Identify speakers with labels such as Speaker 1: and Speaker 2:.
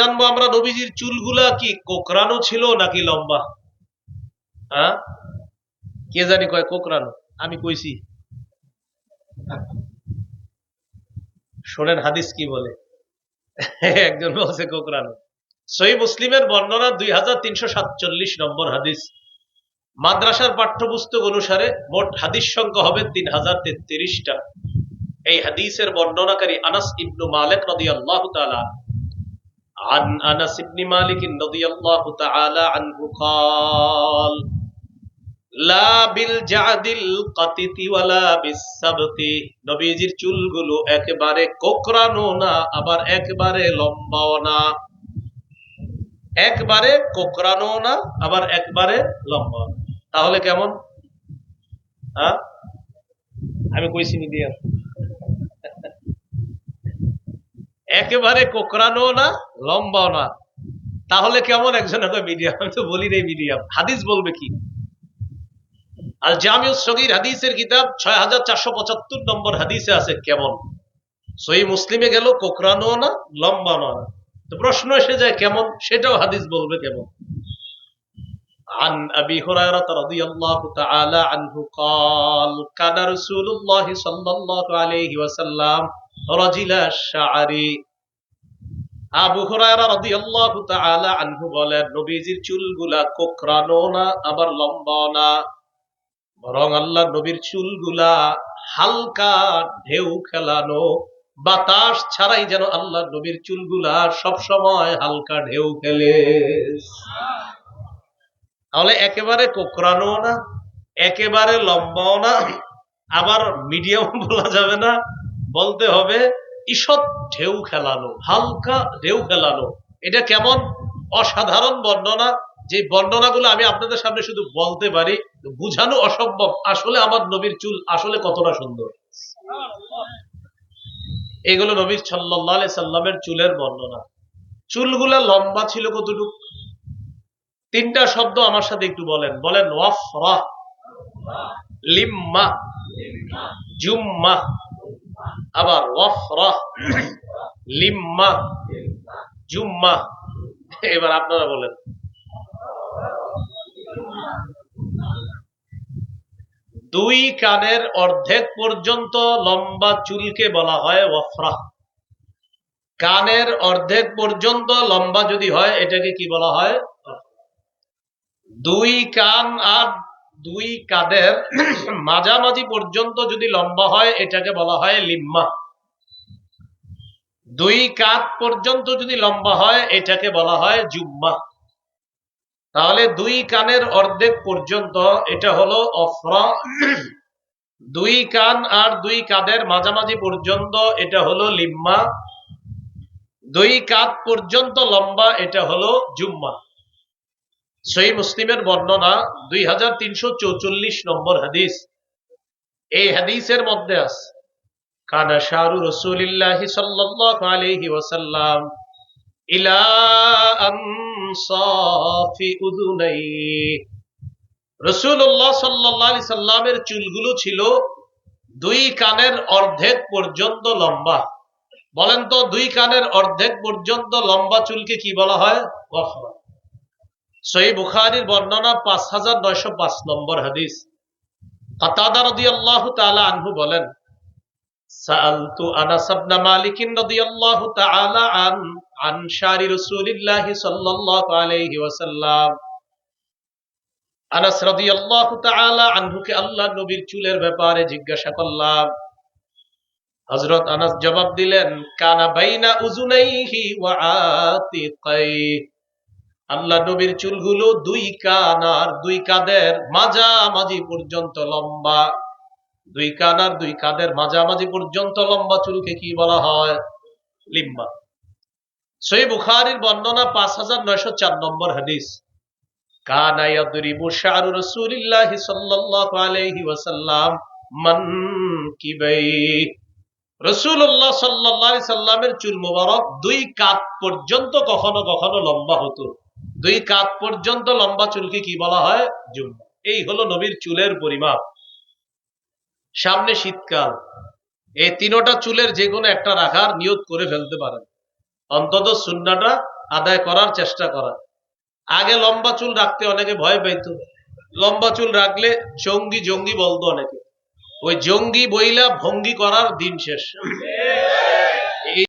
Speaker 1: জানব আমরা নবীজির চুলগুলা কি কোকরানো ছিল নাকি লম্বা? হ্যাঁ? কে জানি কয় কোকরানো আমি কইছি। শোনেন হাদিস কি বলে? একজন বলছে কোকরানো সই মুসলিমের বর্ণনা দুই হাজার তিনশো সাতচল্লিশ নম্বর হাদিস। মাদ্রাসার পাঠ্যপুস্তক অনুসারে মোট হাদিস সংখ্যা হবে তিন হাজার তেত্রিশটা। এই হাদিসের বর্ণনাকারী আনাস ইবনু মালিক রাদিয়াল্লাহু তাআলা عن انس بن مالك رضي الله تعالى عنه قال لا بالجعد القتت ولا بالسبت নবীজির চুলগুলো একেবারে কোকড়ানো না আবার একেবারে লম্বাও না একবারে কোকড়ানো না আবার একবারে লম্বা না। তাহলে কেমন হ্যাঁ আমি কইছি মিডিয়াম একেবারে কোকড়ানো না লম্বাও না তাহলে কেমন একজন মিডিয়াম আমি তো বলি রে মিডিয়াম হাদিস বলবে কি আল জামিউ সগীর হাদিসের কিতাব ছয় হাজার চারশো পঁচাত্তর নম্বর হাদিসে আছে কেমন সহি মুসলিমে গেল কোকড়ানো না লম্বানো না তো প্রশ্ন এসে যায় কেমন সেটাও হাদিস বলবে কেমন عن أبي هريرة رضي الله تعالى عنه قال كان رسول الله صلى الله عليه وسلم আবু আনহু বলেন, নবীজির চুলগুলা কোকরানো না, আবার লম্বা না। বরং আল্লাহ নবীর চুলগুলা হালকা ঢেউ খেলানো। বাতাস ছাড়াই যেন আল্লাহ নবীর চুলগুলা সব সময় হালকা ঢেউ খেলে। তাহলে একেবারে কোকরানো না, একেবারে লম্বাও না, আবার মিডিয়াম বলা যাবে না। বলতে হবে, ঈষৎ ঢেউ খেলানো, হালকা ঢেউ খেলানো। এটা কেমন? অসাধারণ বর্ণনা। যে বর্ণনাগুলো আমি আপনাদের সামনে শুধু বলতে পারি, বুঝানো অসম্ভব। আসলে আমার নবীর চুল আসলে কতটা সুন্দর। এগুলো নবীর সাল্লাহ সাল্লামের চুলের বর্ণনা। চুলগুলা লম্বা ছিল কতটুকু? তিনটা শব্দ আমার সাথে একটু বলেন। বলেন, ওয়াফরা, লিম্মা, জুম্মা। আবার লিম্মা, জুম্মা। এবার আপনারা বলেন। দুই কানের অর্ধেক পর্যন্ত লম্বা চুলকে বলা হয় ওয়াফরা। কানের অর্ধেক পর্যন্ত লম্বা যদি হয়, এটাকে কি বলা হয়? দুই কান আর দুই কাদের মাঝামাঝি পর্যন্ত যদি লম্বা হয়, এটাকে বলা হয় লিম্মা। দুই কাত পর্যন্ত যদি লম্বা হয়, এটাকে বলা হয় জুম্মা। তাহলে দুই কানের অর্ধেক পর্যন্ত এটা হলো অফরা। দুই কান আর দুই কাদের মাঝামাঝি পর্যন্ত এটা হলো লিম্মা। দুই কাত পর্যন্ত লম্বা এটা হলো জুম্মা। সই মুসলিমের বর্ণনা দুই নম্বর হাদিস। এই হাদিসের মধ্যে আছে, কানা শাহরু রসুলিল্লাহ সাল্লাল্লাহু আলাইহি ওয়াসাল্লাম ইলা সাল্লামের চুলগুলো ছিল দুই কানের অর্ধেক পর্যন্ত লম্বা। বলেন তো, দুই কানের অর্ধেক পর্যন্ত লম্বা চুলকে কি বলা হয়? সহি বুখারির বর্ণনা পাঁচ হাজার নয়শো পাঁচ নম্বর হাদিস। রাদিয়াল্লাহু তাআলা আনহু বলেন, সাআলতু আনাস ইবনে মালিক রাদিয়াল্লাহু তাআলা আন আন শারি রাসূলিল্লাহি সাল্লাল্লাহু আলাইহি ওয়াসাল্লাম। আনাস রাদিয়াল্লাহু তাআলা আনহুকে আল্লাহ নবীর চুলের ব্যাপারে জিজ্ঞাসা করলাম। হযরত আনাস জবাব দিলেন, কানা বাইনা উজুনাইহি ওয়া আতিকাইহি। আল্লাহ নবীর চুলগুলো দুই কান আর দুই কাদের মাঝামাঝি পর্যন্ত লম্বা। দুই কান আর দুই কাদের মাঝামাঝি পর্যন্ত লম্বা চুলকে কি বলা হয়? লিম্বা সই বুখারির বর্ণনা পাঁচ হাজার নয়শো চার নম্বর হাদিস। সাল্লামের চুল মোবারক দুই কাত পর্যন্ত কখনো কখনো লম্বা হতো। দুই কাত পর্যন্ত লম্বা চুলকে কি বলা হয়? জুম্মা। এই হলো নবীর চুলের পরিমাপ। সামনে শীতকাল। এই তিনোটা চুলের যে কোনো একটা রাখার নিয়ত করে ফেলতে পারেন। অন্তত সুন্নাটা আদায় করার চেষ্টা করা। আগে লম্বা চুল রাখতে অনেকে ভয় পাইতো। লম্বা চুল রাখলে জঙ্গি জঙ্গি বলতো অনেকে। ওই জঙ্গি বইলা ভঙ্গি করার দিন শেষ।